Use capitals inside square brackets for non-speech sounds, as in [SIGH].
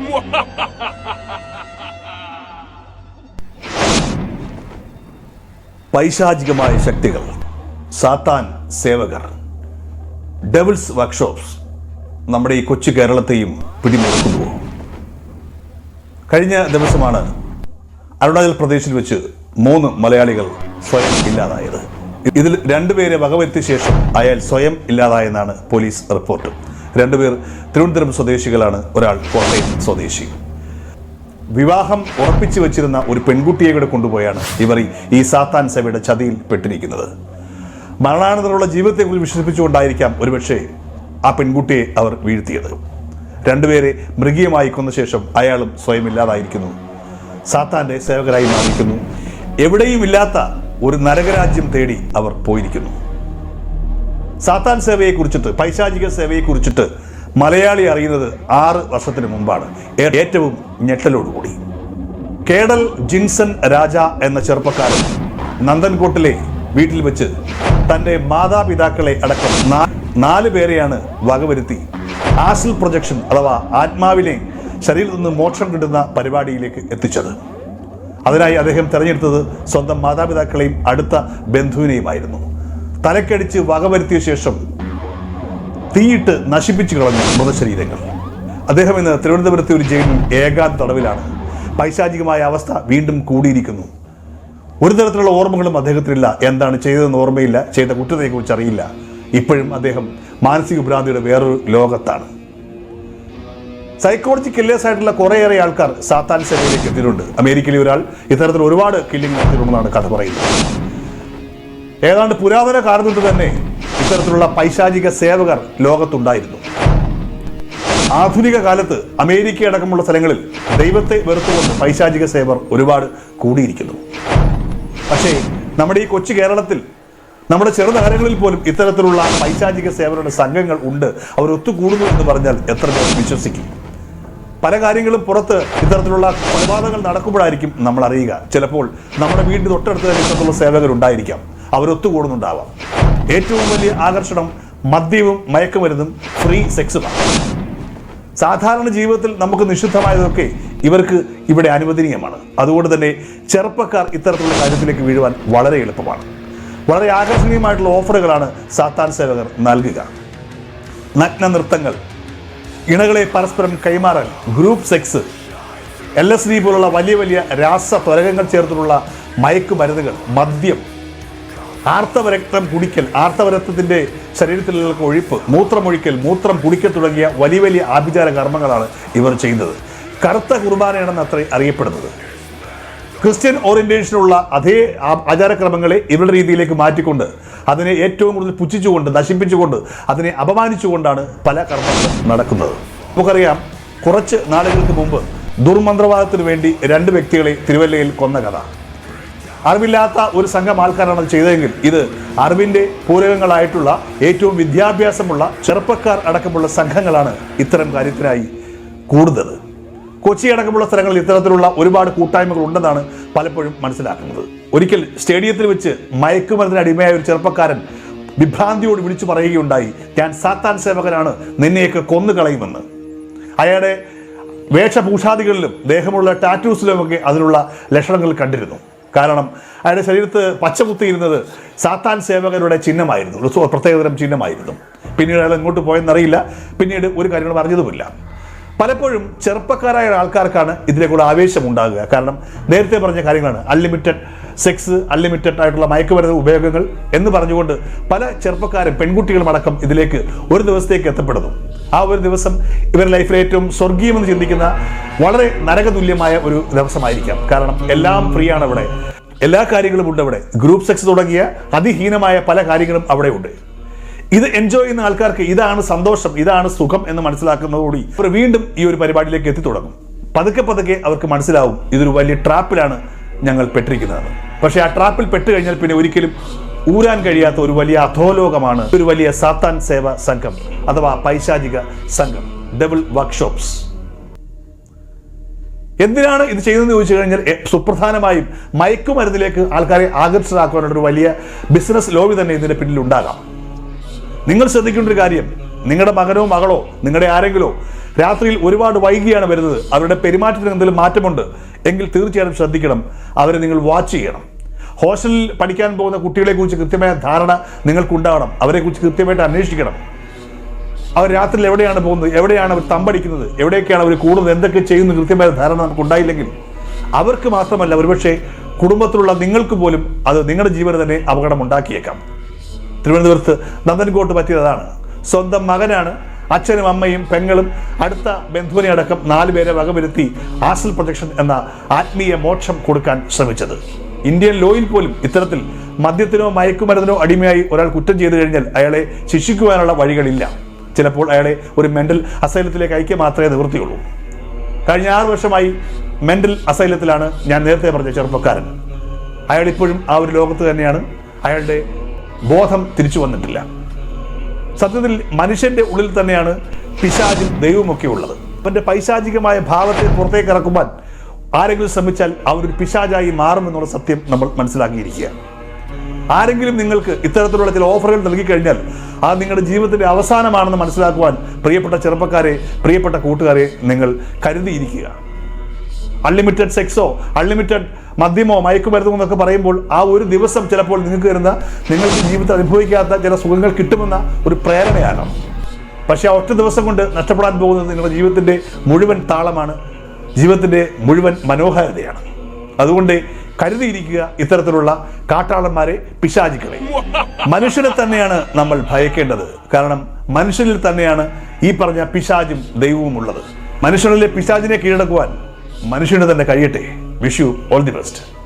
[LAUGHS] പൈശാചികമായ ശക്തികൾ. സാത്താൻ സേവകർ. ഡെവിൾസ് വർക്ക്ഷോപ്സ് നമ്മുടെ ഈ കൊച്ചു കേരളത്തെയും പിടിമുറുക്കുന്നു. കഴിഞ്ഞ ദിവസമാണ് അരുണാചൽ പ്രദേശിൽ വെച്ച് മൂന്ന് മലയാളികൾ സ്വയം ഇല്ലാതായത്. ഇതിൽ രണ്ടുപേരെ വകവരുത്തിയ ശേഷം അയാൾ സ്വയം ഇല്ലാതായെന്നാണ് പോലീസ് റിപ്പോർട്ട്. രണ്ടുപേർ തിരുവനന്തപുരം സ്വദേശികളാണ്. ഒരാൾ കോട്ടയം സ്വദേശി. വിവാഹം ഉറപ്പിച്ചു വെച്ചിരുന്ന ഒരു പെൺകുട്ടിയെ കൂടെ കൊണ്ടുപോയാണ് ഇവർ ഈ- സാത്താൻ സഭയുടെ ചതിയിൽ പെട്ടിരിക്കുന്നത്. മരണാനന്തരമുള്ള ജീവിതത്തെക്കുറിച്ച് വിശ്വസിപ്പിച്ചുകൊണ്ടായിരിക്കാം ഒരുപക്ഷെ ആ പെൺകുട്ടിയെ അവർ വീഴ്ത്തിയത്. രണ്ടുപേരെ മൃഗീയമായി കൊന്ന ശേഷം അയാളും സ്വയം ഇല്ലാതായിരിക്കുന്നു. സാത്താന്റെ സേവകരായി മാറിയിരിക്കുന്നു. എവിടെയും ഇല്ലാത്ത ഒരു നരകരാജ്യം തേടി അവർ പോയിരിക്കുന്നു. സാത്താൻ സേവയെ കുറിച്ചിട്ട് പൈശാചിക സേവയെ കുറിച്ചിട്ട് മലയാളി അറിയുന്നത് ആറ് വർഷത്തിന് മുമ്പാണ്. ഏറ്റവും ഞെട്ടലോടുകൂടി. കേടൽ ജിൻസൺ രാജ എന്ന ചെറുപ്പക്കാരൻ നന്ദൻകോട്ടിലെ വീട്ടിൽ വെച്ച് തന്റെ മാതാപിതാക്കളെ അടക്കം നാല് പേരെയാണ് വകവരുത്തി. ആസിൽ പ്രൊജക്ഷൻ അഥവാ ആത്മാവിനെ ശരീരത്തിൽ നിന്ന് മോക്ഷം കിട്ടുന്ന പരിപാടിയിലേക്ക് എത്തിച്ചത്. അതിനായി അദ്ദേഹം തിരഞ്ഞെടുത്തത് സ്വന്തം മാതാപിതാക്കളെയും അടുത്ത ബന്ധുവിനെയുമായിരുന്നു. തലക്കടിച്ച് വകവരുത്തിയ ശേഷം തീയിട്ട് നശിപ്പിച്ചു കളഞ്ഞ മൃതശരീരങ്ങൾ. അദ്ദേഹം ഇന്ന് തിരുവനന്തപുരത്തെ ഒരു ജയിലിൽ ഏകാന്ത തടവിലാണ്. പൈശാചികമായ അവസ്ഥ വീണ്ടും കൂടിയിരിക്കുന്നു. ഒരു തരത്തിലുള്ള ഓർമ്മകളും അദ്ദേഹത്തിനില്ല. എന്താണ് ചെയ്തതെന്ന് ഓർമ്മയില്ല. ചെയ്ത കുറ്റത്തെക്കുറിച്ച് അറിയില്ല. ഇപ്പോഴും അദ്ദേഹം മാനസിക ഭ്രാന്തിയുടെ വേറൊരു ലോകത്താണ്. സൈക്കോളജി കില്ലേഴ്സ് ആയിട്ടുള്ള കുറേയേറെ ആൾക്കാർ സാത്താൻ സേനയിലേക്ക് എത്തിയിട്ടുണ്ട് അമേരിക്കയിലെ ഒരാൾ ഇത്തരത്തിൽ ഒരുപാട് കില്ലിംഗ് നടത്തിയിട്ടുണ്ടെന്നാണ് കഥ പറയുന്നത്. ഏതാണ്ട് പുരാതന കാലം തൊട്ട് തന്നെ ഇത്തരത്തിലുള്ള പൈശാചിക സേവകർ ലോകത്തുണ്ടായിരുന്നു. ആധുനിക കാലത്ത് അമേരിക്ക അടക്കമുള്ള സ്ഥലങ്ങളിൽ ദൈവത്തെ വെറുത്തുകൊണ്ട് പൈശാചിക സേവർ ഒരുപാട് കൂടിയിരിക്കുന്നു. പക്ഷേ നമ്മുടെ ഈ കൊച്ചു കേരളത്തിൽ നമ്മുടെ ചെറുനഗരങ്ങളിൽ പോലും ഇത്തരത്തിലുള്ള പൈശാചിക സേവരുടെ സംഘങ്ങൾ ഉണ്ട്. അവർ ഒത്തുകൂടുന്നു എന്ന് പറഞ്ഞാൽ എത്ര പേർ വിശ്വസിക്കും? പല കാര്യങ്ങളും പുറത്ത് ഇത്തരത്തിലുള്ള കൊലപാതകങ്ങൾ നടക്കുമ്പോഴായിരിക്കും നമ്മൾ അറിയുക. ചിലപ്പോൾ നമ്മുടെ വീടിന് തൊട്ടടുത്ത് തന്നെ ഇത്തരത്തിലുള്ള സേവകരുണ്ടായിരിക്കാം. അവരൊത്തുകൂടുന്നുണ്ടാവാം. ഏറ്റവും വലിയ ആകർഷണം മദ്യവും മയക്കുമരുന്നും ഫ്രീ സെക്സുമാണ്. സാധാരണ ജീവിതത്തിൽ നമുക്ക് നിഷിദ്ധമായതൊക്കെ ഇവർക്ക് ഇവിടെ അനുവദനീയമാണ്. അതുകൊണ്ട് തന്നെ ചെറുപ്പക്കാർ ഇത്തരത്തിലുള്ള കാര്യത്തിലേക്ക് വീഴുവാൻ വളരെ എളുപ്പമാണ്. വളരെ ആകർഷണീയമായിട്ടുള്ള ഓഫറുകളാണ് സാത്താൻ സേവകർ നൽകുക. നഗ്ന നൃത്തങ്ങൾ ഇണകളെ പരസ്പരം കൈമാറൽ group sex L S D പോലുള്ള വലിയ വലിയ രാസ ത്വരകങ്ങൾ ചേർത്തിട്ടുള്ള മയക്കുമരുന്നുകൾ മദ്യം ആർത്തവരക്തം കുടിക്കൽ ആർത്തവരക്തത്തിന്റെ ശരീരത്തിലുള്ള ഒഴിപ്പ് മൂത്രമൊഴിക്കൽ മൂത്രം കുടിക്കൽ തുടങ്ങിയ വലിയ വലിയ ആഭിചാര കർമ്മങ്ങളാണ് ഇവർ ചെയ്യുന്നത്. കറുത്ത കുർബാനയാണെന്ന് അത്ര അറിയപ്പെടുന്നത്. ക്രിസ്ത്യൻ ഓറിയന്റേഷനുള്ള അതേ ആചാരക്രമങ്ങളെ ഇവരുടെ രീതിയിലേക്ക് മാറ്റിക്കൊണ്ട് അതിനെ ഏറ്റവും കൂടുതൽ പുച്ഛിച്ചുകൊണ്ട് നശിപ്പിച്ചുകൊണ്ട് അതിനെ അപമാനിച്ചുകൊണ്ടാണ് പല കർമ്മങ്ങളും നടക്കുന്നത്. നമുക്കറിയാം കുറച്ച് നാളുകൾക്ക് മുമ്പ് ദുർമന്ത്രവാദത്തിന് വേണ്ടി രണ്ട് വ്യക്തികളെ തിരുവല്ലയിൽ കൊന്ന കഥ. അറിവില്ലാത്ത ഒരു സംഘം ആൾക്കാരാണ് അത് ചെയ്തതെങ്കിൽ ഇത് അറിവിന്റെ പൂരകങ്ങളായിട്ടുള്ള ഏറ്റവും വിദ്യാഭ്യാസമുള്ള ചെറുപ്പക്കാർ അടക്കമുള്ള സംഘങ്ങളാണ് ഇത്തരം കാര്യത്തിനായി കൂടുതൽ കൊച്ചി അടക്കമുള്ള സ്ഥലങ്ങളിൽ ഇത്തരത്തിലുള്ള ഒരുപാട് കൂട്ടായ്മകൾ ഉണ്ടെന്നാണ് പലപ്പോഴും മനസ്സിലാക്കുന്നത്. ഒരിക്കൽ സ്റ്റേഡിയത്തിൽ വെച്ച് മയക്കുമരുന്നിന് അടിമയായ ഒരു ചെറുപ്പക്കാരൻ വിഭ്രാന്തിയോട് വിളിച്ചു പറയുകയുണ്ടായി. ഞാൻ സാത്താൻ സേവകനാണ്. നിന്നെയൊക്കെ കൊന്നുകളയുമെന്ന് അയാളുടെ വേഷഭൂഷാദികളിലും ദേഹമുള്ള ടാറ്റൂസിലുമൊക്കെ അതിനുള്ള ലക്ഷണങ്ങൾ കണ്ടിരുന്നു. കാരണം അയാളുടെ ശരീരത്ത് പച്ച കുത്തിയിരുന്നത് സാത്താൻ സേവകരുടെ ചിഹ്നമായിരുന്നു. ഒരു പ്രത്യേകതരം ചിഹ്നമായിരുന്നു. പിന്നീട് അയാൾ എങ്ങോട്ട് പോയെന്നറിയില്ല. പിന്നീട് ഒരു കാര്യങ്ങളും അറിഞ്ഞതുമില്ല. പലപ്പോഴും ചെറുപ്പക്കാരായ ആൾക്കാർക്കാണ് ഇതിലേക്കുള്ള ആവേശം ഉണ്ടാകുക കാരണം നേരത്തെ പറഞ്ഞ കാര്യങ്ങളാണ്. അൺലിമിറ്റഡ് സെക്സ് അൺലിമിറ്റഡ് ആയിട്ടുള്ള മയക്കുമരുന്ന് ഉപയോഗങ്ങൾ എന്ന് പറഞ്ഞുകൊണ്ട് പല ചെറുപ്പക്കാരും പെൺകുട്ടികളും അടക്കം ഇതിലേക്ക് ഒരു ദിവസത്തേക്ക് എത്തപ്പെടുന്നു. ആ ഒരു ദിവസം ഇവരുടെ ലൈഫിലെ ഏറ്റവും സ്വർഗീയമെന്ന് ചിന്തിക്കുന്ന വളരെ നരകതുല്യമായ ഒരു ദിവസമായിരിക്കാം. കാരണം എല്ലാം ഫ്രീ ആണ് അവിടെ. എല്ലാ കാര്യങ്ങളും ഉണ്ട് അവിടെ. ഗ്രൂപ്പ് സെക്സ് തുടങ്ങിയ അതിഹീനമായ പല കാര്യങ്ങളും അവിടെ ഉണ്ട്. ഇത് എൻജോയ് ചെയ്യുന്ന ആൾക്കാർക്ക് ഇതാണ് സന്തോഷം ഇതാണ് സുഖം എന്ന് മനസ്സിലാക്കുന്നതോടുകൂടി അവർ വീണ്ടും ഈ ഒരു പരിപാടിയിലേക്ക് എത്തി തുടങ്ങും. പതുക്കെ പതുക്കെ അവർക്ക് മനസ്സിലാവും ഇതൊരു വലിയ ട്രാപ്പിലാണ് ഞങ്ങൾ പെട്ടിരിക്കുന്നത്. പക്ഷേ ആ ട്രാപ്പിൽ പെട്ട് കഴിഞ്ഞാൽ പിന്നെ ഒരിക്കലും ഊരാൻ കഴിയാത്ത ഒരു വലിയ അധോലോകമാണ് ഒരു വലിയ സാത്താൻ സേവ സംഘം അഥവാ പൈശാചിക സംഘം ഡബിൾ വർക്ക്ഷോപ്സ് എന്തിനാണ് ഇത് ചെയ്യുന്നതെന്ന് ചോദിച്ചു കഴിഞ്ഞാൽ സുപ്രധാനമായും മയക്കുമരുന്നിലേക്ക് ആൾക്കാരെ ആകർഷകരാക്കാനുള്ള ഒരു വലിയ ബിസിനസ് ലോബി തന്നെ ഇതിന്റെ പിന്നിൽ ഉണ്ടാകാം. നിങ്ങൾ ശ്രദ്ധിക്കേണ്ട ഒരു കാര്യം നിങ്ങളുടെ മകനോ മകളോ നിങ്ങളുടെ ആരെങ്കിലോ രാത്രിയിൽ ഒരുപാട് വൈകിയാണ് വരുന്നത്. അവരുടെ പെരുമാറ്റത്തിന് എന്തെങ്കിലും മാറ്റമുണ്ട് എങ്കിൽ തീർച്ചയായിട്ടും ശ്രദ്ധിക്കണം അവരെ നിങ്ങൾ വാച്ച് ചെയ്യണം. ഹോസ്റ്റലിൽ പഠിക്കാൻ പോകുന്ന കുട്ടികളെ കുറിച്ച് കൃത്യമായ ധാരണ നിങ്ങൾക്കുണ്ടാവണം. അവരെക്കുറിച്ച് കൃത്യമായിട്ട് അന്വേഷിക്കണം. അവർ രാത്രിയിൽ എവിടെയാണ് പോകുന്നത്? എവിടെയാണ് അവർ തമ്പടിക്കുന്നത്? എവിടെയൊക്കെയാണ് അവർ കൂടുന്നത്? എന്തൊക്കെ ചെയ്യുന്നു? കൃത്യമായ ധാരണ നമുക്ക് ഉണ്ടായില്ലെങ്കിൽ അവർക്ക് മാത്രമല്ല ഒരുപക്ഷെ കുടുംബത്തിലുള്ള നിങ്ങൾക്ക് പോലും അത് നിങ്ങളുടെ ജീവന് തന്നെ അപകടം ഉണ്ടാക്കിയേക്കാം തിരുവനന്തപുരത്ത് നന്ദൻകോട്ട് പറ്റിയതാണ്. സ്വന്തം മകനാണ് അച്ഛനും അമ്മയും പെങ്ങളും അടുത്ത ബന്ധുവിനെ അടക്കം നാലുപേരെ വകവരുത്തി ആസൽ പ്രൊട്ടക്ഷൻ എന്ന ആത്മീയ മോക്ഷം കൊടുക്കാൻ ശ്രമിച്ചത്. ഇന്ത്യൻ ലോയിൽ പോലും ഇത്തരത്തിൽ മദ്യത്തിനോ മയക്കുമരുന്നിനോ അടിമയായി ഒരാൾ കുറ്റം ചെയ്തു കഴിഞ്ഞാൽ അയാളെ ശിക്ഷിക്കുവാനുള്ള വഴികളില്ല. ചിലപ്പോൾ അയാളെ ഒരു മെന്റൽ അസൈലത്തിലേക്ക് അയക്കുക മാത്രമേ നിവൃത്തിയുള്ളൂ. കഴിഞ്ഞ ആറ് വർഷമായി മെന്റൽ അസൈലത്തിലാണ് ഞാൻ നേരത്തെ പറഞ്ഞ ചെറുപ്പക്കാരൻ. അയാൾ ഇപ്പോഴും ആ ഒരു ലോകത്ത് തന്നെയാണ്. അയാളുടെ ബോധം തിരിച്ചു വന്നിട്ടില്ല. സത്യത്തിൽ മനുഷ്യന്റെ ഉള്ളിൽ തന്നെയാണ് പിശാചും ദൈവമൊക്കെ ഉള്ളത്. അവന്റെ പൈശാചികമായ ഭാവത്തെ പുറത്തേക്ക് ഇറക്കുവാൻ ആരെങ്കിലും ശ്രമിച്ചാൽ അവരൊരു പിശാചായി മാറുമെന്നുള്ള സത്യം നമ്മൾ മനസ്സിലാക്കിയിരിക്കുക ആരെങ്കിലും നിങ്ങൾക്ക് ഇത്തരത്തിലുള്ള ചില ഓഫറുകൾ നൽകി കഴിഞ്ഞാൽ അത് നിങ്ങളുടെ ജീവിതത്തിന്റെ അവസാനമാണെന്ന് മനസ്സിലാക്കുവാൻ പ്രിയപ്പെട്ട ചെറുപ്പക്കാരെ പ്രിയപ്പെട്ട കൂട്ടുകാരെ നിങ്ങൾ കരുതിയിരിക്കുക. അൺലിമിറ്റഡ് സെക്സോ അൺലിമിറ്റഡ് മദ്യമോ മയക്കുമരുന്നോ എന്നൊക്കെ പറയുമ്പോൾ ആ ഒരു ദിവസം ചിലപ്പോൾ നിങ്ങൾക്ക് വരുന്ന നിങ്ങൾക്ക് ജീവിതത്തിൽ അനുഭവിക്കാത്ത ചില സുഖങ്ങൾ കിട്ടുമെന്ന ഒരു പ്രേരണയാണ്. പക്ഷേ ഒറ്റ ദിവസം കൊണ്ട് നഷ്ടപ്പെടാൻ പോകുന്നത് നിങ്ങളുടെ ജീവിതത്തിന്റെ മുഴുവൻ താളമാണ്. ജീവിതത്തിന്റെ മുഴുവൻ മനോഹാരിതയാണ്. അതുകൊണ്ട് കരുതിയിരിക്കുക ഇത്തരത്തിലുള്ള കാട്ടാളന്മാരെ പിശാചിക്കളെ മനുഷ്യനെ തന്നെയാണ് നമ്മൾ ഭയക്കേണ്ടത്. കാരണം മനുഷ്യനിൽ തന്നെയാണ് ഈ പറഞ്ഞ പിശാചും ദൈവവും ഉള്ളത്. മനുഷ്യനിലെ പിശാചിനെ കീഴടക്കുവാൻ മനുഷ്യന് തന്നെ കഴിയട്ടെ. Wish all the best